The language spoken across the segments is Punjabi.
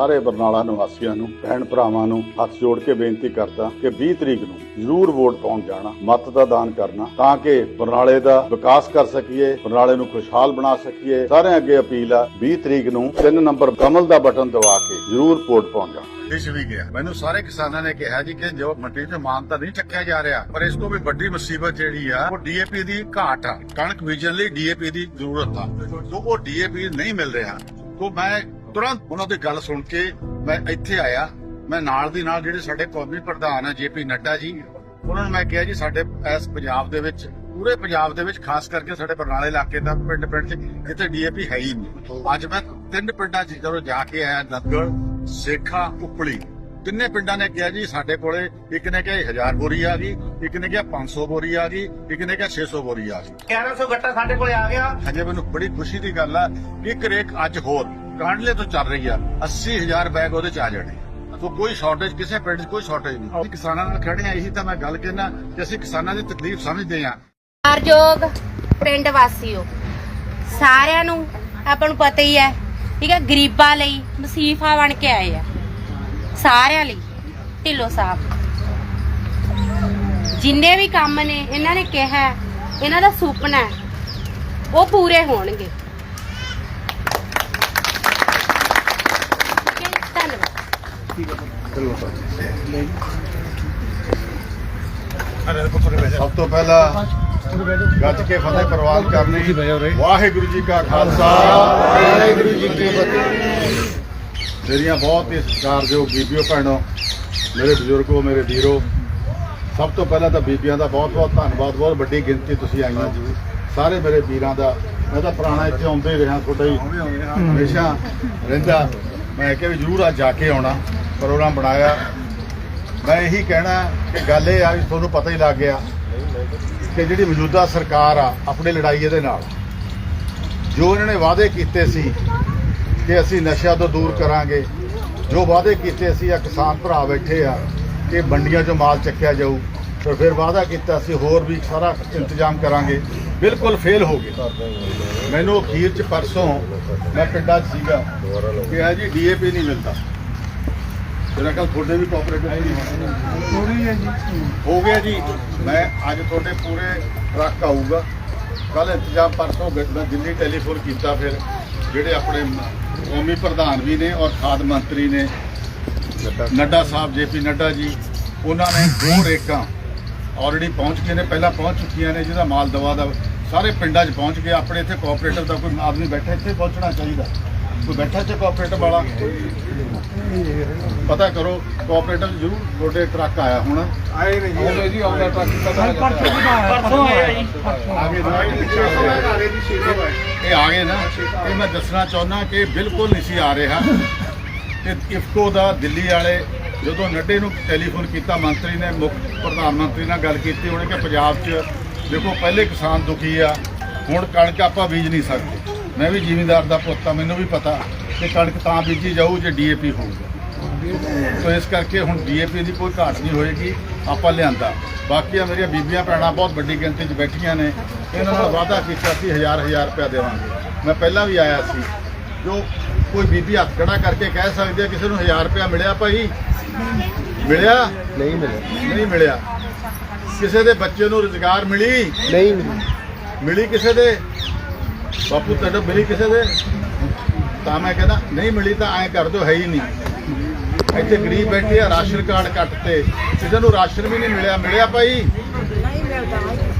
ਸਾਰੇ ਬਰਨਾਲਾ ਨਿਵਾਸੀਆਂ ਨੂੰ, ਭੈਣ ਭਰਾਵਾਂ ਨੂੰ ਹੱਥ ਜੋੜ ਕੇ ਬੇਨਤੀ ਕਰਦਾ ਕਿ 20 ਤਰੀਕ ਨੂੰ ਜ਼ਰੂਰ ਵੋਟ ਪਾਉਣ ਜਾਣਾ, ਮਤ ਦਾ ਦਾਨ ਕਰਨਾ, ਤਾਂ ਕਿ ਬਰਨਾਲੇ ਦਾ ਵਿਕਾਸ ਕਰ ਸਕੀਏ, ਬਰਨਾਲੇ ਨੂੰ ਖੁਸ਼ਹਾਲ ਬਣਾ ਸਕੀਏ। ਸਾਰਿਆਂ ਅੱਗੇ ਅਪੀਲ ਆ 20 ਤਰੀਕ ਨੂੰ 3 ਨੰਬਰ ਕਮਲ ਦਾ ਬਟਨ ਦਬਾ ਕੇ ਜ਼ਰੂਰ ਵੋਟ ਪਾਉਣ ਜਾਣਾ। ਦੇਸ਼ ਵੀ ਗਿਆ। ਮੈਨੂੰ ਸਾਰੇ ਕਿਸਾਨਾਂ ਨੇ ਕਿਹਾ ਜੀ ਕਿ ਜੋ ਮੰਡੀ 'ਚ ਮਾਨ ਤਾਂ ਨਹੀਂ ਚੱਕਿਆ ਜਾ ਰਿਹਾ, ਪਰ ਇਸ ਤੋਂ ਵੀ ਵੱਡੀ ਮੁਸੀਬਤ ਜਿਹੜੀ ਆ, ਉਹ ਡੀਏਪੀ ਦੀ ਘਾਟ ਆ। ਕਣਕ ਬੀਜਣ ਲਈ ਡੀਏਪੀ ਦੀ ਜ਼ਰੂਰਤ ਆ। ਤੋਂ ਉਹ ਡੀਏਪੀ ਨਹੀਂ ਮਿਲ ਰਿਹਾ ਤੋਂ ਮੈਂ ਤੁਰੰਤ ਉਹਨਾਂ ਦੀ ਗੱਲ ਸੁਣ ਕੇ ਮੈਂ ਇੱਥੇ ਆਇਆ। ਮੈਂ ਨਾਲ ਦੀ ਨਾਲ ਜਿਹੜੇ ਸਾਡੇ ਕੌਮੀ ਪ੍ਰਧਾਨ ਆ ਜੇਪੀ ਨੱਡਾ ਜੀ ਉਹਨਾਂ ਨੂੰ ਮੈਂ ਕਿਹਾ ਜੀ ਸਾਡੇ ਇਸ ਪੰਜਾਬ ਦੇ ਵਿੱਚ ਪੂਰੇ ਪੰਜਾਬ ਦੇ ਵਿੱਚ ਖਾਸ ਕਰਕੇ ਸਾਡੇ ਬਰਨਾਲੇ ਇਲਾਕੇ ਦਾ ਪਿੰਡ ਪਿੰਡ 'ਚ ਕਿਤੇ ਡੀਏਪੀ ਹੈ ਹੀ ਨਹੀਂ। ਅੱਜ ਮੈਂ ਤਿੰਨ ਪਿੰਡਾਂ 'ਚ ਜਦੋਂ ਜਾ ਕੇ ਆਇਆ ਨੰਗਲ ਸੇਖਾ ਉਪਲੀ ਤਿੰਨੇ ਪਿੰਡਾਂ ਨੇ ਕਿਹਾ ਜੀ ਸਾਡੇ ਕੋਲੇ ਇੱਕ ਨੇ ਕਿਹਾ 1000 ਬੋਰੀ ਆ ਗਈ ਇੱਕ ਨੇ ਕਿਹਾ 500 ਬੋਰੀ ਆ ਗਈ ਇੱਕ ਨੇ ਕਿਹਾ 600 ਬੋਰੀ ਆ ਗਈ। 1100 ਗੱਟਾ ਸਾਡੇ ਕੋਲੇ ਆ ਗਿਆ। ਹਜੇ ਮੈਨੂੰ ਬੜੀ ਖੁਸ਼ੀ ਦੀ ਗੱਲ ਆ ਕਿ ਇੱਕ ਰੇਕ ਅੱਜ ਹੋਰ। ਕਾਂਡਲੇ ਤੋਂ ਚੱਲ ਰਹੀ ਆ 80000 ਬੈਗ ਉਹਦੇ ਚ ਆ ਜਾਣੇ ਸੋ ਕੋਈ ਸ਼ਾਰਟੇਜ ਕਿਸੇ ਪਿੰਡ 'ਚ ਕੋਈ ਸ਼ਾਰਟੇਜ ਨਹੀਂ। ਅਸੀਂ ਕਿਸਾਨਾਂ ਨਾਲ ਖੜੇ ਆ, ਇਹੀ ਤਾਂ ਮੈਂ ਗੱਲ ਕਹਿਣਾ ਕਿ ਅਸੀਂ ਕਿਸਾਨਾਂ ਦੀ ਤਕਲੀਫ ਸਮਝਦੇ ਆ। ਕਾਰਜੋਗ ਪਿੰਡ ਵਾਸੀਓ, ਸਾਰਿਆਂ ਨੂੰ ਆਪਾਂ ਨੂੰ ਪਤਾ ਹੀ ਹੈ, ਠੀਕ ਹੈ, ਗਰੀਬਾਂ ਲਈ ਮਸੀਫਾ ਬਣ ਕੇ ਆਏ ਆ। ਸਾਰਿਆਂ ਲਈ, ਢਿੱਲੋ ਸਾਹਿਬ। ਜਿੰਨੇ ਵੀ ਕੰਮ ਨੇ, ਇਹਨਾਂ ਨੇ ਕਿਹਾ, ਇਹਨਾਂ ਦਾ ਸੁਪਨਾ ਉਹ ਪੂਰੇ ਹੋਣਗੇ ਠੀਕ ਹੈ, ਧੰਨਵਾਦ ਸਭ ਤੋਂ ਪਹਿਲਾਂ ਗੱਜ ਕੇ ਫਤਿਹ ਪ੍ਰਵਾਨ ਕਰਨੀ। ਵਾਹਿਗੁਰੂ ਜੀ ਕਾ ਖਾਲਸਾ। ਵਾਹਿਗੁਰੂ ਜੀ ਕੀ ਫਤਿਹ। ਮੇਰੀਆਂ ਬਹੁਤ ਹੀ ਸਤਿਕਾਰਯੋਗ ਬੀਬੀਓ ਭੈਣੋ, ਮੇਰੇ ਬਜ਼ੁਰਗੋ, ਮੇਰੇ ਵੀਰੋ, ਸਭ ਤੋਂ ਪਹਿਲਾਂ ਤਾਂ ਬੀਬੀਆਂ ਦਾ ਬਹੁਤ ਬਹੁਤ ਧੰਨਵਾਦ, ਬਹੁਤ ਵੱਡੀ ਗਿਣਤੀ ਤੁਸੀਂ ਆਈਆਂ। ਜੀ ਸਾਰੇ ਮੇਰੇ ਵੀਰਾਂ ਦਾ, ਮੈਂ ਤਾਂ ਪੁਰਾਣਾ ਇੱਥੇ ਆਉਂਦੇ ਹੀ ਰਿਹਾ, ਤੁਹਾਡਾ ਹੀ ਹਮੇਸ਼ਾ ਰਹਿੰਦਾ। ਮੈਂ ਕਿਹਾ ਵੀ ਜ਼ਰੂਰ ਅੱਜ ਜਾ ਕੇ ਆਉਣਾ। ਪ੍ਰੋਗਰਾਮ ਬਣਾਇਆ। ਮੈਂ ਇਹੀ ਕਹਿਣਾ ਕਿ ਗੱਲ ਇਹ ਆ ਵੀ ਤੁਹਾਨੂੰ ਪਤਾ ਹੀ ਲੱਗ ਗਿਆ ਕਿ ਜਿਹੜੀ ਮੌਜੂਦਾ ਸਰਕਾਰ ਆ ਆਪਣੀ ਲੜਾਈ ਇਹਦੇ ਨਾਲ। ਜੋ ਇਹਨਾਂ ਨੇ ਵਾਅਦੇ ਕੀਤੇ ਸੀ ਕਿ ਅਸੀਂ ਨਸ਼ਿਆਂ ਤੋਂ ਦੂਰ ਕਰਾਂਗੇ, ਜੋ ਵਾਅਦੇ ਕੀਤੇ ਸੀ ਆ ਕਿਸਾਨ ਭਰਾ ਬੈਠੇ ਆ ਕਿ ਮੰਡੀਆਂ 'ਚੋਂ ਮਾਲ ਚੱਕਿਆ ਜਾਊ ਪਰ ਫਿਰ ਵਾਅਦਾ ਕੀਤਾ ਸੀ ਹੋਰ ਵੀ ਸਾਰਾ ਇੰਤਜ਼ਾਮ ਕਰਾਂਗੇ। ਬਿਲਕੁਲ ਫੇਲ ਹੋ ਗਏ। ਮੈਨੂੰ ਅਖੀਰ 'ਚ ਪਰਸੋਂ ਮੈਂ ਪਿੰਡਾਂ 'ਚ ਸੀਗਾ ਕਿ ਆ ਜੀ ਡੀਏਪੀ ਨਹੀਂ ਮਿਲਦਾ। ਜਿਹੜਾ ਕੱਲ ਤੁਹਾਡੇ ਵੀ ਕੋਆਪਰੇਟਿਵ ਨਹੀਂ ਹੋਣਾ ਹੋ। ਗਿਆ ਜੀ। ਮੈਂ ਅੱਜ ਤੁਹਾਡੇ ਪੂਰੇ ਟਰੱਕ ਆਊਗਾ। ਕੱਲ ਇੰਤਜ਼ਾਮ ਪਰਸੋਂ ਮੈਂ ਦਿੱਲੀ ਟੈਲੀਫੋਨ ਕੀਤਾ ਫਿਰ ਜਿਹੜੇ ਆਪਣੇ ਕੌਮੀ ਪ੍ਰਧਾਨ ਵੀ ਨੇ ਔਰ ਖਾਦ ਮੰਤਰੀ ਨੇ ਨੱਡਾ ਸਾਹਿਬ ਜੇਪੀ ਨੱਡਾ ਜੀ ਉਹਨਾਂ ਨੇ ਦੋ ਰੇਕਾਂ ਆਲਰੇਡੀ ਪਹੁੰਚ ਗਏ ਨੇ ਪਹਿਲਾਂ ਪਹੁੰਚ ਚੁੱਕੀਆਂ ਨੇ ਜਿਹਦਾ ਮਾਲ ਦਵਾ ਦਾ ਸਾਰੇ ਪਿੰਡਾਂ 'ਚ ਪਹੁੰਚ ਗਏ ਆਪਣੇ ਇੱਥੇ ਕੋਆਪਰੇਟਿਵ ਦਾ ਕੋਈ ਆਦਮੀ ਬੈਠਾ ਇੱਥੇ ਪਹੁੰਚਣਾ ਚਾਹੀਦਾ। ਕੋਈ ਬੈਠਾ ਇੱਥੇ ਕੋਆਪਰੇਟਿਵ ਵਾਲਾ? ਪਤਾ ਕਰੋ ਕੋਆਪਰੇਟਿਵ ਜ਼ਰੂਰ ਤੁਹਾਡੇ ਟਰੱਕ ਆਇਆ ਹੁਣ। ਆਏ ਨੇ ਜੀ। ਜੀ ਆਉਂਦਾ ਟਰੱਕ ਪਰਸੋਂ ਆਇਆ ਜੀ ਆਗੇ ਨਾ। ਇਹ ਆ ਗਏ ਨਾ। ਇਹ ਮੈਂ ਦੱਸਣਾ ਚਾਹੁੰਦਾ ਕਿ ਬਿਲਕੁਲ ਨਹੀਂ ਸੀ ਆ ਰਿਹਾ। ਤੇ ਇਫਕੋ ਦਾ ਦਿੱਲੀ ਵਾਲੇ ਜਦੋਂ ਨੱਡੇ ਨੂੰ ਟੈਲੀਫੋਨ ਕੀਤਾ ਮੰਤਰੀ ਨੇ ਮੁੱਖ ਪ੍ਰਧਾਨ ਮੰਤਰੀ ਨਾਲ ਗੱਲ ਕੀਤੀ ਉਹਨੇ ਕਿ ਪੰਜਾਬ 'ਚ ਦੇਖੋ ਪਹਿਲੇ ਕਿਸਾਨ ਦੁਖੀ ਆ। ਹੁਣ ਕਣਕ ਆਪਾਂ ਬੀਜ ਨਹੀਂ ਸਕਦੇ। ਮੈਂ ਵੀ ਜ਼ਿਮੀਂਦਾਰ ਦਾ ਪੁੱਤ ਆ ਮੈਨੂੰ ਵੀ ਪਤਾ ਕਿ ਕਣਕ ਤਾਂ ਬੀਜੀ ਜਾਊ ਜੇ ਡੀਏਪੀ ਹੋਊਗਾ। ਸੋ ਇਸ ਕਰਕੇ ਹੁਣ ਡੀਏਪੀ ਦੀ ਕੋਈ ਘਾਟ ਨਹੀਂ ਹੋਏਗੀ ਆਪਾਂ ਲਿਆਂਦਾ। ਬਾਕੀਆਂ ਮੇਰੀਆਂ ਬੀਬੀਆਂ ਭੈਣਾਂ ਬਹੁਤ ਵੱਡੀ ਗਿਣਤੀ 'ਚ ਬੈਠੀਆਂ ਨੇ ਇਹਨਾਂ ਨਾਲ ਵਾਅਦਾ ਕੀਤਾ ਸੀ ਹਜ਼ਾਰ ਹਜ਼ਾਰ ਰੁਪਇਆ ਦੇਵਾਂਗੇ। ਮੈਂ ਪਹਿਲਾਂ ਵੀ ਆਇਆ ਸੀ ਜੋ ਕੋਈ ਬੀਬੀ ਹੱਥ ਖੜਾ ਕਰਕੇ ਕਹਿ ਸਕਦੀ ਹੈ ਕਿਸੇ ਨੂੰ ਹਜ਼ਾਰ ਰੁਪਇਆ ਮਿਲਿਆ ਭਾਈ? ਮਿਲਿਆ? ਨਹੀਂ ਮਿਲਿਆ। ਨਹੀਂ ਮਿਲਿਆ। ਕਿਸੇ ਦੇ ਬੱਚੇ ਨੂੰ ਰੁਜ਼ਗਾਰ ਮਿਲੀ? ਨਹੀਂ ਮਿਲਿਆ। ਮਿਲੀ ਕਿਸੇ ਦੇ? ਬਾਪੂ ਤੁਹਾਡਾ ਮਿਲੀ ਕਿਸੇ ਦੇ? ਤਾਂ ਮੈਂ ਕਹਿੰਦਾ ਨਹੀਂ ਮਿਲੀ ਤਾਂ ਐਂ ਕਰ ਦਿਓ ਹੈ ਹੀ ਨਹੀਂ। ਇੱਥੇ ਗਰੀਬ ਬੈਠੇ ਆ ਰਾਸ਼ਨ ਕਾਰਡ ਕੱਟ ਤੇ ਕਿਸੇ ਨੂੰ ਰਾਸ਼ਨ ਵੀ ਨਹੀਂ ਮਿਲਿਆ। ਮਿਲਿਆ ਭਾਈ?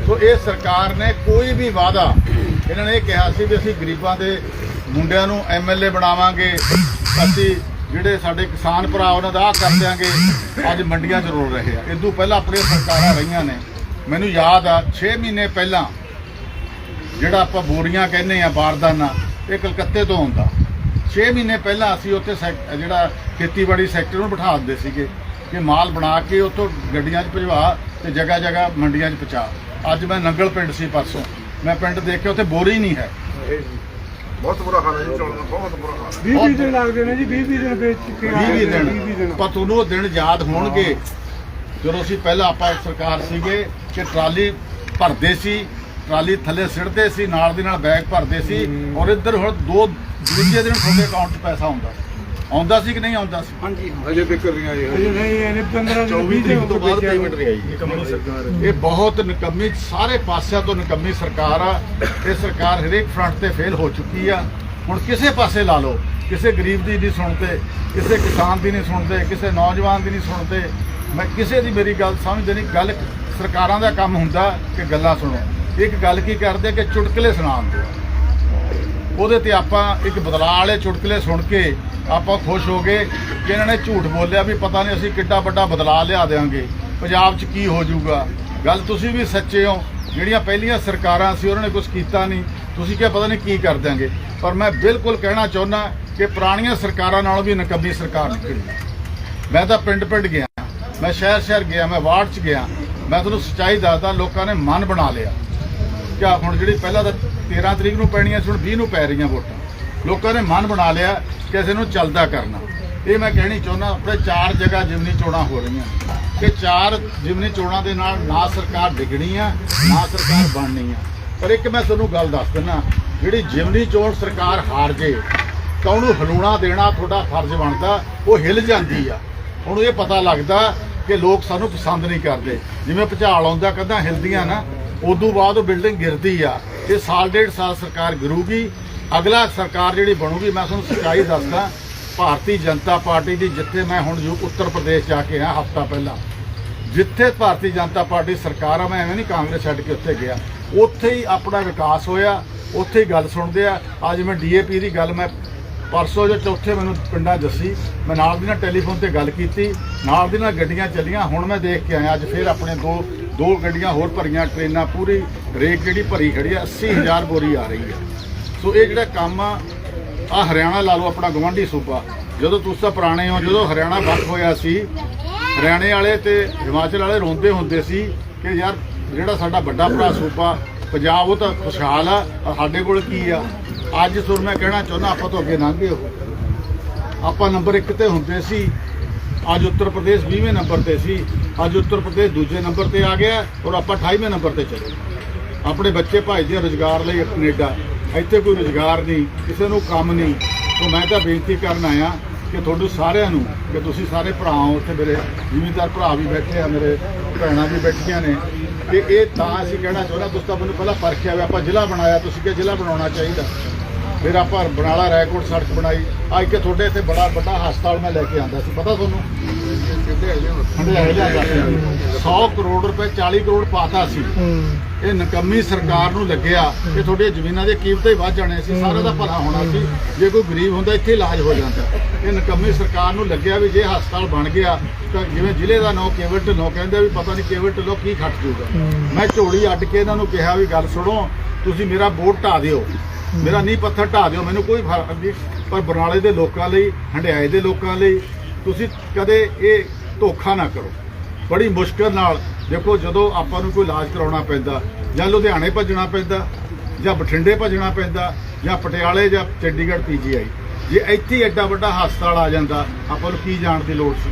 ਸੋ ਇਹ ਸਰਕਾਰ ਨੇ ਕੋਈ ਵੀ ਵਾਅਦਾ ਇਹਨਾਂ ਨੇ ਇਹ ਕਿਹਾ ਸੀ ਵੀ ਅਸੀਂ ਗਰੀਬਾਂ ਦੇ ਮੁੰਡਿਆਂ ਨੂੰ ਐਮਐਲਏ ਬਣਾਵਾਂਗੇ। ਅਸੀਂ ਜਿਹੜੇ ਸਾਡੇ ਕਿਸਾਨ ਭਰਾ ਉਹਨਾਂ ਦਾ ਕਰ ਦਿਆਂਗੇ। ਅੱਜ ਮੰਡੀਆਂ 'ਚ ਰੋਲ ਰਹੇ ਆ। ਇਦੋਂ ਪਹਿਲਾਂ ਆਪਣੀਆਂ ਸਰਕਾਰਾਂ ਰਹੀਆਂ ਨੇ। ਮੈਨੂੰ ਯਾਦ ਆ 6 ਮਹੀਨੇ ਪਹਿਲਾਂ ਜਿਹੜਾ ਆਪਾਂ ਬੋਰੀਆਂ ਕਹਿੰਦੇ ਆ ਬਾਰਦਾਨਾ ਇਹ ਕਲਕੱਤੇ ਤੋਂ ਆਉਂਦਾ। 6 ਮਹੀਨੇ ਪਹਿਲਾਂ ਅਸੀਂ ਉੱਥੇ ਸੈਕ- ਜਿਹੜਾ ਖੇਤੀਬਾੜੀ ਸੈਕਟਰ ਨੂੰ ਬਿਠਾ ਦਿੰਦੇ ਸੀਗੇ ਕਿ ਮਾਲ ਬਣਾ ਕੇ ਉੱਥੋਂ ਗੱਡੀਆਂ 'ਚ ਭਜਵਾ ਤੇ ਜਗ੍ਹਾ ਜਗ੍ਹਾ ਮੰਡੀਆਂ 'ਚ ਪਹੁੰਚਾ। ਅੱਜ ਮੈਂ ਨੰਗਲ ਪਿੰਡ ਸੀ ਪਰਸੋਂ। ਮੈਂ ਪਿੰਡ ਦੇਖਿਆ ਉੱਥੇ ਬੋਰੀ ਨਹੀਂ ਹੈ। ਬਹੁਤ ਬੁਰਾ ਹਾਲ ਹੈ ਜੀ ਚੌਲ ਦਾ ਬਹੁਤ ਬੁਰਾ ਹਾਲ 20 20 ਦਿਨ ਲੱਗਦੇ ਨੇ ਜੀ 20 20 ਦਿਨ ਵੇਚ ਕੇ ਆ। 20 ਜਾਂਦੇ ਨੇ, ਦਿਨ ਦਿਨ। ਪਰ ਤੁਹਾਨੂੰ ਉਹ ਦਿਨ ਯਾਦ ਹੋਣਗੇ ਜਦੋਂ ਅਸੀਂ ਪਹਿਲਾਂ ਆਪਾਂ ਸਰਕਾਰ ਸੀਗੇ ਕਿ ਟਰਾਲੀ ਭਰਦੇ ਸੀ ਟਰਾਲੀ ਥੱਲੇ ਸਿੱਟਦੇ ਸੀ ਨਾਲ ਦੀ ਨਾਲ ਬੈਗ ਭਰਦੇ ਸੀ ਔਰ ਇੱਧਰ ਹੁਣ ਦੋ ਦੂਜੇ ਦਿਨ ਤੁਹਾਡੇ ਅਕਾਊਂਟ 'ਚ ਪੈਸਾ ਹੁੰਦਾ ਆਉਂਦਾ ਸੀ ਕਿ ਨਹੀਂ ਆਉਂਦਾ ਸੀ? ਹਾਂਜੀ। ਅਜੇ ਤੱਕ ਨਹੀਂ ਆਈ ਅਜੇ ਨਹੀਂ ਇਹਨੇ 15 ਦਿਨ 24 ਤਰੀਕ ਤੋਂ ਬਾਅਦ ਪੇਮੈਂਟ ਨਹੀਂ ਆਈ ਨਿਕੰਮੀ ਸਰਕਾਰ ਇਹ ਬਹੁਤ ਨਿਕੰਮੀ ਸਾਰੇ ਪਾਸਿਆਂ ਤੋਂ ਨਿਕੰਮੀ ਸਰਕਾਰ ਆ। ਇਹ ਸਰਕਾਰ ਹਰੇਕ ਫਰੰਟ ਤੇ ਫੇਲ ਹੋ ਚੁੱਕੀ ਆ। ਹੁਣ ਕਿਸੇ ਪਾਸੇ ਲਾ ਲਓ ਕਿਸੇ ਗਰੀਬ ਦੀ ਨਹੀਂ ਸੁਣਦੇ ਕਿਸੇ ਕਿਸਾਨ ਦੀ ਨਹੀਂ ਸੁਣਦੇ ਕਿਸੇ ਨੌਜਵਾਨ ਦੀ ਨਹੀਂ ਸੁਣਦੇ। ਮੈਂ ਕਿਸੇ ਦੀ ਮੇਰੀ ਗੱਲ ਸਮਝਦੇ ਨਹੀਂ। ਗੱਲ ਸਰਕਾਰਾਂ ਦਾ ਕੰਮ ਹੁੰਦਾ ਕਿ ਗੱਲਾਂ ਸੁਣੋ। ਇੱਕ ਗੱਲ ਕੀ ਕਰਦੇ ਕਿ ਚੁਟਕਲੇ ਸੁਣਾਉਂਦੇ ਉਹਦੇ ਤੇ ਆਪਾਂ ਇੱਕ ਬਦਲਾਅ ਵਾਲੇ ਚੁਟਕਲੇ ਸੁਣ ਕੇ ਆਪਾਂ ਖੁਸ਼ ਹੋ ਗਏ ਕਿ ਇਹਨਾਂ ਨੇ ਝੂਠ ਬੋਲਿਆ ਵੀ ਪਤਾ ਨਹੀਂ ਅਸੀਂ ਕਿੱਡਾ ਵੱਡਾ ਬਦਲਾਅ ਲਿਆ ਦੇਵਾਂਗੇ ਪੰਜਾਬ 'ਚ ਕੀ ਹੋ ਜਾਊਗਾ? ਗੱਲ ਤੁਸੀਂ ਵੀ ਸੱਚੇ ਹੋ। ਜਿਹੜੀਆਂ ਪਹਿਲੀਆਂ ਸਰਕਾਰਾਂ ਸੀ, ਉਹਨਾਂ ਨੇ ਕੁਝ ਕੀਤਾ ਨਹੀਂ। ਤੁਸੀਂ ਕਿਹਾ ਪਤਾ ਨਹੀਂ ਕੀ ਕਰ ਦਿਆਂਗੇ। ਪਰ ਮੈਂ ਬਿਲਕੁਲ ਕਹਿਣਾ ਚਾਹੁੰਦਾ ਕਿ ਪੁਰਾਣੀਆਂ ਸਰਕਾਰਾਂ ਨਾਲੋਂ ਵੀ ਨਕੰਮੀ ਸਰਕਾਰ ਨਿਕਲੀ। ਮੈਂ ਤਾਂ ਪਿੰਡ ਪਿੰਡ ਗਿਆ। ਮੈਂ ਸ਼ਹਿਰ ਸ਼ਹਿਰ ਗਿਆ, ਮੈਂ ਵਾਰਡ 'ਚ ਗਿਆ। ਮੈਂ ਤੁਹਾਨੂੰ ਸੱਚਾਈ ਦੱਸਦਾ, ਲੋਕਾਂ ਨੇ ਮਨ ਬਣਾ ਲਿਆ। ਕਿ ਹੁਣ ਜਿਹੜੀ ਪਹਿਲਾਂ ਤਾਂ 13 ਤਰੀਕ ਨੂੰ ਪੈਣੀਆਂ ਸੀ, ਹੁਣ 20 ਨੂੰ ਪੈ ਰਹੀਆਂ ਵੋਟਾਂ। ਲੋਕਾਂ ਨੇ ਮਨ ਬਣਾ ਲਿਆ ਕਿ ਅਸੀਂ ਇਹਨੂੰ ਚੱਲਦਾ ਕਰਨਾ। ਇਹ ਮੈਂ ਕਹਿਣੀ ਚਾਹੁੰਦਾ, ਆਪਣੇ ਚਾਰ ਜਗ੍ਹਾ ਜਿਮਨੀ ਚੋਣਾਂ ਹੋ ਰਹੀਆਂ। ਕਿ ਚਾਰ ਜਿਮਨੀ ਚੋਣਾਂ ਦੇ ਨਾਲ ਨਾ ਸਰਕਾਰ ਡਿੱਗਣੀ ਆ, ਨਾ ਸਰਕਾਰ ਬਣਨੀ ਆ। ਪਰ ਇੱਕ ਮੈਂ ਤੁਹਾਨੂੰ ਗੱਲ ਦੱਸ ਦਿੰਦਾ, ਜਿਹੜੀ ਜਿਮਨੀ ਚੋਣ ਸਰਕਾਰ ਹਾਰ ਜੇ, ਤਾਂ ਉਹਨੂੰ ਹਲੂਣਾ ਦੇਣਾ ਤੁਹਾਡਾ ਫਰਜ਼ ਬਣਦਾ, ਉਹ ਹਿਲ ਜਾਂਦੀ ਆ। ਹੁਣ ਇਹ ਪਤਾ ਲੱਗਦਾ ਕਿ ਲੋਕ ਸਾਨੂੰ ਪਸੰਦ ਨਹੀਂ ਕਰਦੇ। ਜਿਵੇਂ ਭੁਚਾਲ ਆਉਂਦਾ ਕਦਾਂ ਹਿਲਦੀਆਂ ਨਾ ਉਦੋਂ ਬਾਅਦ ਉਹ ਬਿਲਡਿੰਗ ਗਿਰਦੀ ਆ। ਇਹ ਸਾਲ, ਡੇਢ ਸਾਲ ਸਰਕਾਰ ਗਿਰੂਗੀ। ਅਗਲਾ ਸਰਕਾਰ ਜਿਹੜੀ ਬਣੂਗੀ, ਮੈਂ ਤੁਹਾਨੂੰ ਸੱਚਾਈ ਦੱਸਦਾ, ਭਾਰਤੀ ਜਨਤਾ ਪਾਰਟੀ ਦੀ, ਜਿੱਥੇ ਮੈਂ ਹੁਣ ਯੂ ਉੱਤਰ ਪ੍ਰਦੇਸ਼ ਜਾ ਕੇ ਆਇਆ ਹਫਤਾ ਪਹਿਲਾਂ। ਜਿੱਥੇ ਭਾਰਤੀ ਜਨਤਾ ਪਾਰਟੀ ਸਰਕਾਰ ਆ, ਮੈਂ ਐਵੇਂ ਨਹੀਂ ਕਾਂਗਰਸ ਛੱਡ ਕੇ ਉੱਥੇ ਗਿਆ। ਉੱਥੇ ਹੀ ਆਪਣਾ ਵਿਕਾਸ ਹੋਇਆ, ਉੱਥੇ ਹੀ ਗੱਲ ਸੁਣਦੇ ਆ। ਅੱਜ ਮੈਂ ਡੀਏਪੀ ਦੀ ਗੱਲ ਮੈਂ ਪਰਸੋਂ ਜੋ ਚੌਥੇ ਮੈਨੂੰ ਪਿੰਡਾਂ ਦੱਸੀ। ਮੈਂ ਨਾਲ ਦੀ ਨਾਲ ਟੈਲੀਫੋਨ ਤੇ ਗੱਲ ਕੀਤੀ, ਨਾਲ ਦੀ ਨਾਲ ਗੱਡੀਆਂ ਚੱਲੀਆਂ। ਹੁਣ ਮੈਂ ਦੇਖ ਕੇ ਆਇਆ, ਅੱਜ ਫੇਰ ਆਪਣੇ ਦੋ ਦੋ ਗੱਡੀਆਂ ਹੋਰ ਭਰੀਆਂ, ਟ੍ਰੇਨਾਂ ਪੂਰੀ, ਰੇਕ ਜਿਹੜੀ ਭਰੀ ਖੜੀ ਆ 80000 ਬੋਰੀ ਆ ਰਹੀ ਆ। ਸੋ ਇਹ ਜਿਹੜਾ ਕੰਮ ਆ ਆ ਹਰਿਆਣਾ ਲਾ ਲਓ ਆਪਣਾ ਗਵੰਡੀ ਸੂਬਾ। ਜਦੋਂ ਤੁਸੀਂ ਤਾਂ ਪੁਰਾਣੇ ਹੋ, ਜਦੋਂ ਹਰਿਆਣਾ ਵੱਖ ਹੋਇਆ ਸੀ, ਹਰਿਆਣੇ ਵਾਲੇ ਤੇ ਹਿਮਾਚਲ ਵਾਲੇ ਰੋਂਦੇ ਹੁੰਦੇ ਸੀ ਕਿ ਯਾਰ ਜਿਹੜਾ ਸਾਡਾ ਵੱਡਾ ਭਰਾ ਸੂਬਾ, ਪੰਜਾਬ ਉਹ ਤਾਂ ਖੁਸ਼ਹਾਲ ਆ ਸਾਡੇ ਕੋਲ ਕੀ ਆ? ਅੱਜ ਸੁਰ ਮੈਂ ਕਹਿਣਾ ਚਾਹੁੰਦਾ, ਆਪਾਂ ਤੋਂ ਅੱਗੇ ਲੰਘ ਗਏ ਹੋ। ਆਪਾਂ ਨੰਬਰ 1 ਤੇ ਹੁੰਦੇ ਸੀ, ਅੱਜ ਉੱਤਰ ਪ੍ਰਦੇਸ਼ 20ਵੇਂ ਨੰਬਰ ਤੇ ਸੀ। ਅੱਜ ਉੱਤਰ ਪ੍ਰਦੇਸ਼ ਦੂਜੇ ਨੰਬਰ ਤੇ ਆ ਗਿਆ ਔਰ ਆਪਾਂ 28ਵੇਂ ਨੰਬਰ ਤੇ ਚਲੇ। ਆਪਣੇ ਬੱਚੇ ਭਜਦੇ ਆ ਰੁਜ਼ਗਾਰ ਲਈ ਕੈਨੇਡਾ। ਇੱਥੇ ਕੋਈ ਰੁਜ਼ਗਾਰ ਨਹੀਂ, ਕਿਸੇ ਨੂੰ ਕੰਮ ਨਹੀਂ। ਤੋਂ ਮੈਂ ਤਾਂ ਬੇਨਤੀ ਕਰਨ ਆਇਆ ਕਿ ਤੁਹਾਨੂੰ ਸਾਰਿਆਂ ਨੂੰ, ਕਿ ਤੁਸੀਂ ਸਾਰੇ ਭਰਾਓ ਉੱਥੇ ਮੇਰੇ ਜ਼ਿਮੀਂਦਾਰ ਭਰਾ ਵੀ ਬੈਠੇ ਆ, ਮੇਰੇ ਭੈਣਾਂ ਵੀ ਬੈਠੀਆਂ ਨੇ। ਕਿ ਇਹ ਤਾਂ ਅਸੀਂ ਕਹਿਣਾ ਚਾਹੁੰਦਾ ਤੁਸੀਂ ਤਾਂ ਮੈਨੂੰ ਪਹਿਲਾਂ ਪਰਖਿਆ ਵੀ ਆਪਾਂ ਜ਼ਿਲ੍ਹਾ ਬਣਾਇਆ, ਤੁਸੀਂ ਕਿ ਜ਼ਿਲ੍ਹਾ ਬਣਾਉਣਾ ਚਾਹੀਦਾ। ਫਿਰ ਆਪਾਂ ਬਨਾਲਾ ਰੈਕੋਰਡ ਸੜਕ ਬਣਾਈ। ਅੱਜ ਕਿ ਤੁਹਾਡੇ ਇੱਥੇ ਬੜਾ ਵੱਡਾ ਹਸਪਤਾਲ ਮੈਂ ਲੈ ਕੇ ਆਂਦਾ ਸੀ, ਪਤਾ ਤੁਹਾਨੂੰ? 100 ਕਰੋੜ ਰੁਪਏ 40 ਕਰੋੜ ਪਾਤਾ ਸੀ। ਇਹ ਨਕੰਮੀ ਸਰਕਾਰ ਨੂੰ ਲੱਗਿਆ। ਕਿ ਤੁਹਾਡੀਆਂ ਜ਼ਮੀਨਾਂ ਦੀਆਂ ਕੀਮਤਾਂ ਹੀ ਵੱਧ ਜਾਣੀਆਂ ਸੀ ਸਾਰਾ ਦਾ ਭਲਾ ਹੋਣਾ ਸੀ। ਜੇ ਕੋਈ ਗਰੀਬ ਹੁੰਦਾ ਇੱਥੇ ਇਲਾਜ ਹੋ ਜਾਂਦਾ। ਇਹ ਨਕੰਮੀ ਸਰਕਾਰ ਨੂੰ ਲੱਗਿਆ ਵੀ ਜੇ ਹਸਪਤਾਲ ਬਣ ਗਿਆ ਤਾਂ ਜਿਵੇਂ ਜ਼ਿਲ੍ਹੇ ਦਾ ਨਾਂ ਕੇਵਲ ਢਿੱਲੋਂ ਕਹਿੰਦੇ ਵੀ ਪਤਾ ਨਹੀਂ ਕੇਵਲ ਢਿੱਲੋਂ ਕੀ ਖੱਟ ਜੂਗਾ। ਮੈਂ ਝੋਲੀ ਅੱਡ ਕੇ ਇਹਨਾਂ ਨੂੰ ਕਿਹਾ ਵੀ ਗੱਲ ਸੁਣੋ ਤੁਸੀਂ ਮੇਰਾ ਵੋਟ ਢਾ ਦਿਓ। ਮੇਰਾ ਨੀਂਹ ਪੱਥਰ ਢਾ ਦਿਓ ਮੈਨੂੰ ਕੋਈ ਫ਼ਰਕ ਨਹੀਂ। ਪਰ ਬਰਨਾਲੇ ਦੇ ਲੋਕਾਂ ਲਈ ਹੰਡਿਆਏ ਦੇ ਲੋਕਾਂ ਲਈ ਤੁਸੀਂ ਕਦੇ ਇਹ ਧੋਖਾ ਨਾ ਕਰੋ। ਬੜੀ ਮੁਸ਼ਕਲ ਨਾਲ ਦੇਖੋ ਜਦੋਂ ਆਪਾਂ ਨੂੰ ਕੋਈ ਇਲਾਜ ਕਰਾਉਣਾ ਪੈਂਦਾ ਜਾਂ ਲੁਧਿਆਣੇ ਭੱਜਣਾ ਪੈਂਦਾ ਜਾਂ ਬਠਿੰਡੇ ਭੱਜਣਾ ਪੈਂਦਾ ਜਾਂ ਪਟਿਆਲੇ ਜਾਂ ਚੰਡੀਗੜ੍ਹ ਪੀਜੀਆਈ ਜੇ ਇੱਥੇ ਹੀ ਐਡਾ ਵੱਡਾ ਹਸਪਤਾਲ ਆ ਜਾਂਦਾ ਆਪਾਂ ਨੂੰ ਕੀ ਜਾਣ ਦੀ ਲੋੜ ਸੀ?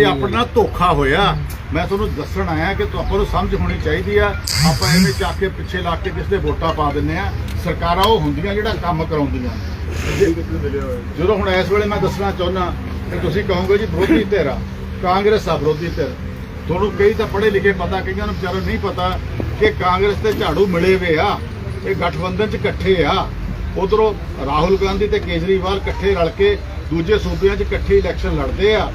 ਇਹ ਆਪਣਾ ਧੋਖਾ ਹੋਇਆ। ਮੈਂ ਤੁਹਾਨੂੰ ਦੱਸਣ ਆਇਆ ਕਿ ਆਪਾਂ ਨੂੰ ਸਮਝ ਹੋਣੀ ਚਾਹੀਦੀ ਆ। ਆਪਾਂ ਐਵੇਂ ਚੱਕ ਕੇ ਪਿੱਛੇ ਲੱਗ ਕੇ ਕਿਸੇ ਦੇ ਵੋਟਾਂ ਪਾ ਦਿੰਨੇ ਆ। ਸਰਕਾਰਾਂ ਉਹ ਹੁੰਦੀਆਂ ਜਿਹੜਾ ਕੰਮ ਕਰਾਉਂਦੀਆਂ। ਜਦੋਂ ਹੁਣ ਇਸ ਵੇਲੇ ਮੈਂ ਦੱਸਣਾ ਚਾਹੁੰਦਾ ਕਿ ਤੁਸੀਂ ਕਹੋਗੇ ਜੀ ਵਿਰੋਧੀ ਧਿਰ ਆ, ਕਾਂਗਰਸ ਆ, ਵਿਰੋਧੀ ਧਿਰ। ਤੁਹਾਨੂੰ ਕਈ ਤਾਂ ਪੜ੍ਹੇ ਲਿਖੇ ਪਤਾ, ਕਈਆਂ ਨੂੰ ਵਿਚਾਰੋਂ ਨਹੀਂ ਪਤਾ ਕਿ ਕਾਂਗਰਸ ਤੇ ਝਾੜੂ ਮਿਲੇ ਵੇ ਆ, ਇਹ ਗਠਬੰਧਨ ਚ ਇਕੱਠੇ ਆ। ਉਧਰੋਂ ਰਾਹੁਲ ਗਾਂਧੀ ਤੇ ਕੇਜਰੀਵਾਲ ਇਕੱਠੇ ਰਲ ਕੇ ਦੂਜੇ ਸੂਬਿਆਂ 'ਚ ਇਕੱਠੇ ਇਲੈਕਸ਼ਨ ਲੜਦੇ ਆ।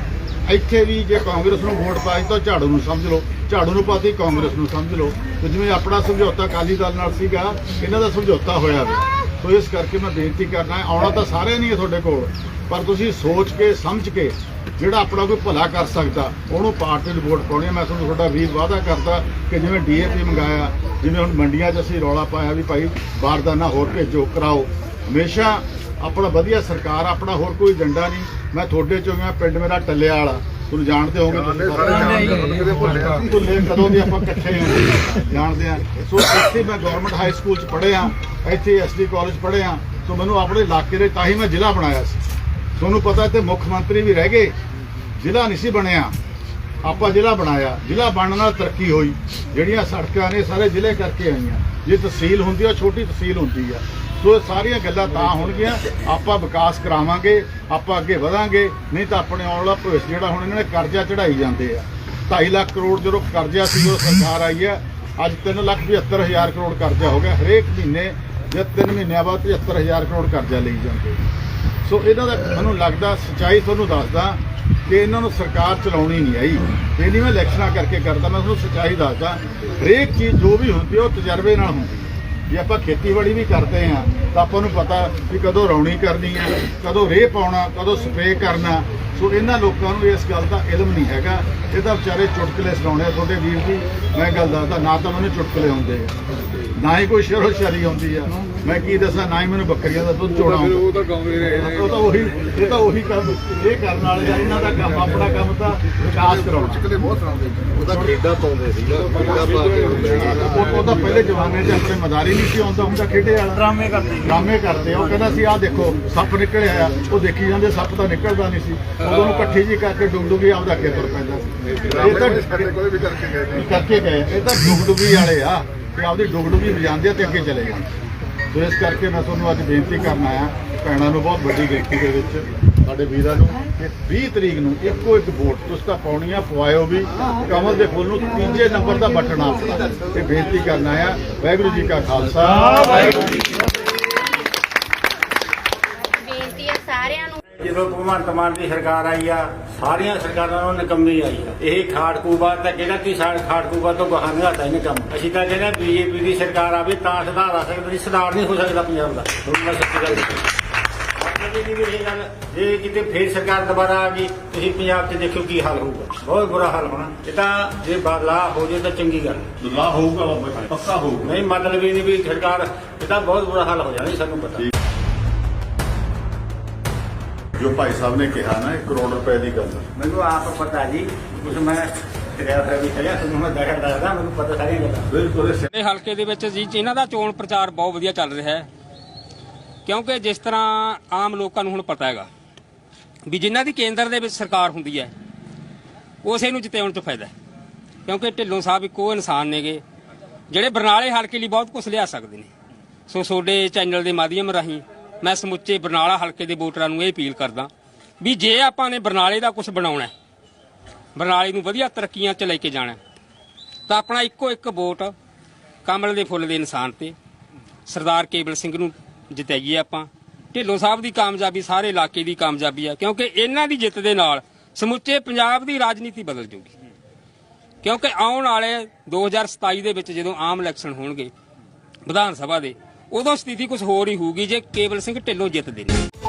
ਇੱਥੇ ਵੀ ਜੇ ਕਾਂਗਰਸ ਨੂੰ ਵੋਟ ਪਾਈ ਤਾਂ ਝਾੜੂ ਨੂੰ ਸਮਝ ਲਓ। ਝਾੜੂ ਨੂੰ ਪਾਤੀ, ਕਾਂਗਰਸ ਨੂੰ ਸਮਝ ਲਓ। ਤੇ ਜਿਵੇਂ ਆਪਣਾ ਸਮਝੌਤਾ ਅਕਾਲੀ ਦਲ ਨਾਲ ਸੀਗਾ, ਇਹਨਾਂ ਦਾ ਸਮਝੌਤਾ ਹੋਇਆ ਵੇ। ਸੋ ਇਸ ਕਰਕੇ ਮੈਂ ਬੇਨਤੀ ਕਰਨਾ ਆਉਣਾ ਤਾਂ ਸਾਰੇ ਨਹੀਂ ਤੁਹਾਡੇ ਕੋਲ। ਪਰ ਤੁਸੀਂ ਸੋਚ ਕੇ ਸਮਝ ਕੇ ਜਿਹੜਾ ਆਪਣਾ ਕੋਈ ਭਲਾ ਕਰ ਸਕਦਾ ਉਹਨੂੰ ਪਾਰਟੀ ਨੂੰ ਵੋਟ ਪਾਉਣੀ ਹੈ। ਮੈਂ ਤੁਹਾਨੂੰ ਤੁਹਾਡਾ ਵੀਰ ਵਾਅਦਾ ਕਰਦਾ ਕਿ ਜਿਵੇਂ ਡੀਏਪੀ ਮੰਗਾਇਆ ਜਿਵੇਂ ਹੁਣ ਮੰਡੀਆਂ 'ਚ ਅਸੀਂ ਰੌਲਾ ਪਾਇਆ ਵੀ ਭਾਈ ਬਾਰਦਾਨਾ ਹੋਰ ਭੇਜੋ ਕਰਾਓ। ਹਮੇਸ਼ਾ ਆਪਣਾ ਵਧੀਆ ਸਰਕਾਰ ਆਪਣਾ ਹੋਰ ਕੋਈ ਏਜੰਡਾ ਨਹੀਂ। ਮੈਂ ਤੁਹਾਡੇ ਚੋਂ ਗਿਆ ਪਿੰਡ ਮੇਰਾ ਟੱਲਿਆ ਵਾਲਾ। ਤੁਹਾਨੂੰ ਜਾਣਦੇ ਹੋਗੇ ਤੁਸੀਂ ਭੁੱਲੇ ਕਦੋਂ ਦੇ ਆਪਾਂ ਇਕੱਠੇ ਹਾਂ ਜਾਣਦੇ ਆ। ਸੋ ਇੱਥੇ ਮੈਂ ਗਵਰਨਮੈਂਟ ਹਾਈ ਸਕੂਲ ਚ ਪੜ੍ਹਿਆ ਇੱਥੇ ਐਸਡੀ ਕਾਲਜ ਪੜ੍ਹਿਆ। ਸੋ ਮੈਨੂੰ ਆਪਣੇ ਇਲਾਕੇ ਦੇ ਤਾਂ ਹੀ ਮੈਂ ਜ਼ਿਲ੍ਹਾ ਬਣਾਇਆ ਸੀ। ਤੁਹਾਨੂੰ ਪਤਾ ਇੱਥੇ ਮੁੱਖ ਮੰਤਰੀ ਵੀ ਰਹਿ ਗਏ। ਜ਼ਿਲ੍ਹਾ ਨਹੀਂ ਸੀ ਬਣਿਆ। ਆਪਾਂ ਜ਼ਿਲ੍ਹਾ ਬਣਾਇਆ। ਜ਼ਿਲ੍ਹਾ ਬਣਨ ਨਾਲ ਤਰੱਕੀ ਹੋਈ। ਜਿਹੜੀਆਂ ਸੜਕਾਂ ਨੇ ਸਾਰੇ ਜ਼ਿਲ੍ਹੇ ਕਰਕੇ ਆਈਆਂ। ਜੇ ਤਹਿਸੀਲ ਹੁੰਦੀ ਆ, ਛੋਟੀ ਤਹਿਸੀਲ ਹੁੰਦੀ ਆ। ਸੋ ਇਹ ਸਾਰੀਆਂ ਗੱਲਾਂ ਤਾਂ ਹੋਣਗੀਆਂ। ਆਪਾਂ ਵਿਕਾਸ ਕਰਾਵਾਂਗੇ। ਆਪਾਂ ਅੱਗੇ ਵਧਾਂਗੇ। ਨਹੀਂ ਤਾਂ ਆਪਣੇ ਆਉਣ ਵਾਲਾ ਭਵਿੱਖ ਜਿਹੜਾ ਹੁਣ ਇਹਨਾਂ ਨੇ ਕਰਜ਼ਾ ਚੜਾਈ ਜਾਂਦੇ ਆ। 2.5 ਲੱਖ ਕਰੋੜ ਜਦੋਂ ਕਰਜ਼ਾ ਸੀ ਉਹ ਸਰਕਾਰ ਆਈ ਆ, ਅੱਜ 3 ਲੱਖ 75 ਹਜ਼ਾਰ ਕਰੋੜ ਕਰਜ਼ਾ ਹੋ ਗਿਆ। ਹਰੇਕ ਮਹੀਨੇ ਜਾਂ 3 ਮਹੀਨਿਆਂ ਬਾਅਦ 75 ਹਜ਼ਾਰ ਕਰੋੜ ਕਰਜ਼ਾ ਲਈ ਜਾਂਦੇ ਸੋ ਇਹਨਾਂ ਦਾ ਮੈਨੂੰ ਲੱਗਦਾ, ਸੱਚਾਈ ਤੁਹਾਨੂੰ ਦੱਸਦਾ ਕਿ ਇਹਨਾਂ ਨੂੰ ਸਰਕਾਰ ਚਲਾਉਣੀ ਨਹੀਂ ਆਈ। ਇਹ ਨਹੀਂ ਮੈਂ ਇਲੈਕਸ਼ਨਾਂ ਕਰਕੇ ਕਰਦਾ, ਮੈਂ ਤੁਹਾਨੂੰ ਸੱਚਾਈ ਦੱਸਦਾ, ਹਰੇਕ ਚੀਜ਼ ਜੋ ਵੀ ਹੁੰਦੀ ਹੈ ਉਹ ਤਜਰਬੇ ਨਾਲ ਹੁੰਦੀ ਹੈ ਜੇ ਆਪਾਂ ਖੇਤੀਬਾੜੀ ਵੀ ਕਰਦੇ ਆ, ਤਾਂ ਆਪਾਂ ਨੂੰ ਪਤਾ ਵੀ ਕਦੋਂ ਰੌਣੀ ਕਰਨੀ ਹੈ ਕਦੋਂ ਰੇਹ ਪਾਉਣਾ, ਕਦੋਂ ਸਪਰੇਅ ਕਰਨਾ। ਸੋ ਇਹਨਾਂ ਲੋਕਾਂ ਨੂੰ ਇਸ ਗੱਲ ਦਾ ਇਲਮ ਨਹੀਂ ਹੈਗਾ। ਇਹ ਤਾਂ ਵਿਚਾਰੇ ਚੁਟਕਲੇ ਸੁਣਾਉਣੇ ਆ। ਤੁਹਾਡੇ ਵੀਰ ਜੀ, ਮੈਂ ਗੱਲ ਦੱਸਦਾ, ਨਾ ਤਾਂ ਮੈਨੂੰ ਚੁਟਕਲੇ ਆਉਂਦੇ ਆ, ਨਾ ਹੀ ਕੋਈ ਸ਼ੇਰੋ ਸ਼ਾਇਰੀ ਆਉਂਦੀ ਆ। ਮੈਂ ਕੀ ਦੱਸਾਂ ਨਾ ਹੀ ਮੈਨੂੰ ਬੱਕਰੀਆਂ ਦਾ ਦੁੱਧ ਚੋਣਾ ਆਉਂਦਾ ਉਹ ਤਾਂ ਗਾਉਂਦੇ ਰਹੇ ਉਹ ਤਾਂ ਉਹੀ ਇਹ ਤਾਂ ਉਹੀ ਕੰਮ ਇਹ ਕਰਨ ਵਾਲੇ ਆ ਇਹਨਾਂ ਦਾ ਕੰਮ ਆਪਣਾ ਕੰਮ ਤਾਂ ਵਿਕਾਸ ਕਰਾਉਣਾ। ਚਿਕਲੇ ਬਹੁਤ ਸੁਣਾਉਂਦੇ ਉਹਦਾ ਖੇਡਾ ਪਾਉਂਦੇ ਸੀਗਾ ਖੇਡਾ ਪਾ ਕੇ ਉਹ ਉਹ ਤਾਂ ਪਹਿਲੇ ਜ਼ਮਾਨੇ 'ਚ ਆਪਣੇ ਮਦਾਰੀ ਨਹੀਂ ਸੀ ਆਉਂਦਾ ਹੁੰਦਾ ਖੇਡੇ ਵਾਲਾ। ਡਰਾਮੇ ਕਰਦੇ ਡਰਾਮੇ ਕਰਦੇ ਆ। ਉਹ ਕਹਿੰਦਾ ਸੀ ਆਹ ਦੇਖੋ ਸੱਪ ਨਿਕਲਿਆ ਆ ਉਹ ਦੇਖੀ ਜਾਂਦੇ ਸੱਪ ਤਾਂ ਨਿਕਲਦਾ ਨਹੀਂ ਸੀ। ਉਦੋਂ ਨੂੰ ਇਕੱਠੀ ਜੀ ਕਰਕੇ ਡੁਗਡੁਗੀ ਆਪਦਾ ਅੱਗੇ ਤੁਰ ਪੈਂਦਾ ਸੀ। ਇਹ ਤਾਂ ਸਾਡੇ ਕੋਲ ਵੀ ਕਰਕੇ ਗਏ ਨੇ ਕਰਕੇ ਗਏ। ਇਹ ਤਾਂ ਡੁਗਡੁਗੀ ਵਾਲੇ ਆ ਤੇ ਆਪਦੀ ਡੁਗਡੁਗੀ ਵਜਾਉਂਦੇ ਆ ਤੇ ਅੱਗੇ ਚਲੇ ਜਾਂਦੇ ਸੋ ਇਸ ਕਰਕੇ ਮੈਂ ਤੁਹਾਨੂੰ ਅੱਜ ਬੇਨਤੀ ਕਰਨ ਆਇਆ ਭੈਣਾਂ ਨੂੰ ਬਹੁਤ ਵੱਡੀ ਗਿਣਤੀ ਦੇ ਵਿੱਚ ਸਾਡੇ ਵੀਰਾਂ ਨੂੰ ਕਿ 20 ਤਰੀਕ ਨੂੰ ਇੱਕੋ ਇੱਕ ਵੋਟ ਤੁਸੀਂ ਤਾਂ ਪਾਉਣੀ ਆ ਪਵਾਇਓ ਵੀ ਕਮਲ ਦੇ ਫੁੱਲ ਨੂੰ ਤੀਜੇ ਨੰਬਰ ਦਾ ਬਟਨ ਆਪਣਾ ਇਹ ਬੇਨਤੀ ਕਰਨ ਆਇਆ ਵਾਹਿਗੁਰੂ ਜੀ ਕਾ ਖਾਲਸਾ ਵਾਹਿਗੁਰੂ ਜੀ ਕੀ ਫਤਿਹ। ਬੇਨਤੀ ਹੈ ਸਾਰਿਆਂ ਨੂੰ ਜਦੋਂ ਭਗਵੰਤ ਮਾਨ ਦੀ ਸਰਕਾਰ ਆਈ ਆ ਸਾਰੀਆਂ ਸਰਕਾਰਾਂ ਨੂੰ ਨਕੰਮੀ ਆਈ ਆ। ਇਹ ਖਾੜਕੂਬਾ ਤਾਂ ਕਿਹੜਾ ਕਿ ਸਾਡ ਖਾੜਕੂਬਾ ਤੋਂ ਬਾਹਰ ਨਹੀਂ ਇਹਨੇ ਕੰਮ। ਅਸੀਂ ਤਾਂ ਕਹਿੰਦੇ ਬੀਜੇਪੀ ਦੀ ਸਰਕਾਰ ਆਵੇ ਤਾਂ ਸੁਧਾਰ ਆ ਸਕਦਾ ਨਹੀਂ ਸੁਧਾਰ ਨਹੀਂ ਹੋ ਸਕਦਾ ਪੰਜਾਬ ਦਾ। ਹੁਣ ਮੈਂ ਸੱਚੀ ਗੱਲ ਜੇ ਕਿਤੇ ਫੇਰ ਸਰਕਾਰ ਦੁਬਾਰਾ ਆ ਗਈ ਤੁਸੀਂ ਪੰਜਾਬ 'ਚ ਦੇਖੋ ਕੀ ਹਾਲ ਹੋਊਗਾ। ਬਹੁਤ ਬੁਰਾ ਹਾਲ ਹੋਣਾ। ਇਹ ਤਾਂ ਜੇ ਬਦਲਾਅ ਹੋ ਜੇ ਤਾਂ ਚੰਗੀ ਗੱਲ। ਬਦਲਾਅ ਹੋਊਗਾ ਪੱਕਾ ਹੋਊਗਾ। ਨਹੀਂ ਮਤਲਬ ਇਹ ਨਹੀਂ ਵੀ ਸਰਕਾਰ ਇਹ ਤਾਂ ਬਹੁਤ ਬੁਰਾ ਹਾਲ ਹੋ ਜਾਣਾ ਸਾਨੂੰ ਪਤਾ। ਜੋ ਭਾਈ ਸਾਹਿਬ ਨੇ ਕਿਹਾ ਨਾ 1 ਕਰੋੜ ਰੁਪਏ ਦੀ ਗੱਲ। ਮੈਨੂੰ ਆਪ ਪਤਾ ਜੀ ਕੁਝ ਮੈਂ ਤੇਰਾ ਫਿਰ ਵੀ ਚਲਿਆ ਤੁਹਾਨੂੰ ਮੈਂ ਦਖਲ ਦੱਸਦਾ ਮੈਨੂੰ ਪਤਾ ਸਾਰੀਆਂ ਗੱਲਾਂ। ਬਿਲਕੁਲ। ਇਹ ਹਲਕੇ ਦੇ ਵਿੱਚ ਜੀ ਇਹਨਾਂ ਦਾ ਚੋਣ ਪ੍ਰਚਾਰ ਬਹੁਤ ਵਧੀਆ ਚੱਲ ਰਿਹਾ ਹੈ। ਕਿਉਂਕਿ ਜਿਸ ਤਰ੍ਹਾਂ ਆਮ ਲੋਕਾਂ ਨੂੰ ਹੁਣ ਪਤਾ ਹੈਗਾ ਵੀ ਜਿਨ੍ਹਾਂ ਦੀ ਕੇਂਦਰ ਦੇ ਵਿੱਚ ਸਰਕਾਰ ਹੁੰਦੀ ਹੈ ਉਸੇ ਨੂੰ ਜਿਤਾਉਣ 'ਚ ਫਾਇਦਾ ਹੈ। ਕਿਉਂਕਿ ਢਿੱਲੋਂ ਸਾਹਿਬ ਇੱਕੋ ਇਨਸਾਨ ਨੇਗੇ ਜਿਹੜੇ ਬਰਨਾਲੇ ਹਲਕੇ ਲਈ ਬਹੁਤ ਕੁਝ ਲਿਆ ਸਕਦੇ ਨੇ। ਸੋ ਤੁਹਾਡੇ ਚੈਨਲ ਦੇ ਮਾਧਿਅਮ ਰਾਹੀਂ ਮੈਂ ਸਮੁੱਚੇ ਬਰਨਾਲਾ ਹਲਕੇ ਦੇ ਵੋਟਰਾਂ ਨੂੰ ਇਹ ਅਪੀਲ ਕਰਦਾ ਵੀ ਜੇ ਆਪਾਂ ਨੇ ਬਰਨਾਲੇ ਦਾ ਕੁਝ ਬਣਾਉਣਾ ਹੈ, ਬਰਨਾਲੇ ਨੂੰ ਵਧੀਆ ਤਰੱਕੀਆਂ 'ਚ ਲੈ ਕੇ ਜਾਣਾ ਤਾਂ ਆਪਣਾ ਇੱਕੋ ਇੱਕ ਵੋਟ ਕਮਲ ਦੇ ਫੁੱਲ ਦੇ ਇਨਸਾਨ ਤੇ ਸਰਦਾਰ ਕੇਵਲ ਸਿੰਘ ਨੂੰ ਜਿਤਾਈਏ ਆਪਾਂ। ਢਿੱਲੋਂ ਸਾਹਿਬ ਦੀ ਕਾਮਯਾਬੀ ਸਾਰੇ ਇਲਾਕੇ ਦੀ ਕਾਮਯਾਬੀ ਹੈ ਕਿਉਂਕਿ ਇਹਨਾਂ ਦੀ ਜਿੱਤ ਦੇ ਨਾਲ ਸਮੁੱਚੇ ਪੰਜਾਬ ਦੀ ਰਾਜਨੀਤੀ ਬਦਲ ਜੂਗੀ। ਕਿਉਂਕਿ ਆਉਣ ਵਾਲੇ 2027 ਦੇ ਵਿੱਚ ਜਦੋਂ ਆਮ ਇਲੈਕਸ਼ਨ ਹੋਣਗੇ ਵਿਧਾਨ ਸਭਾ ਦੇ ਉਦੋਂ ਸਥਿਤੀ ਕੁਝ ਹੋਰ ਹੀ ਹੋਊਗੀ ਜੇ ਕੇਵਲ ਸਿੰਘ ਢਿੱਲੋਂ ਜਿੱਤਦੇ ਨੇ।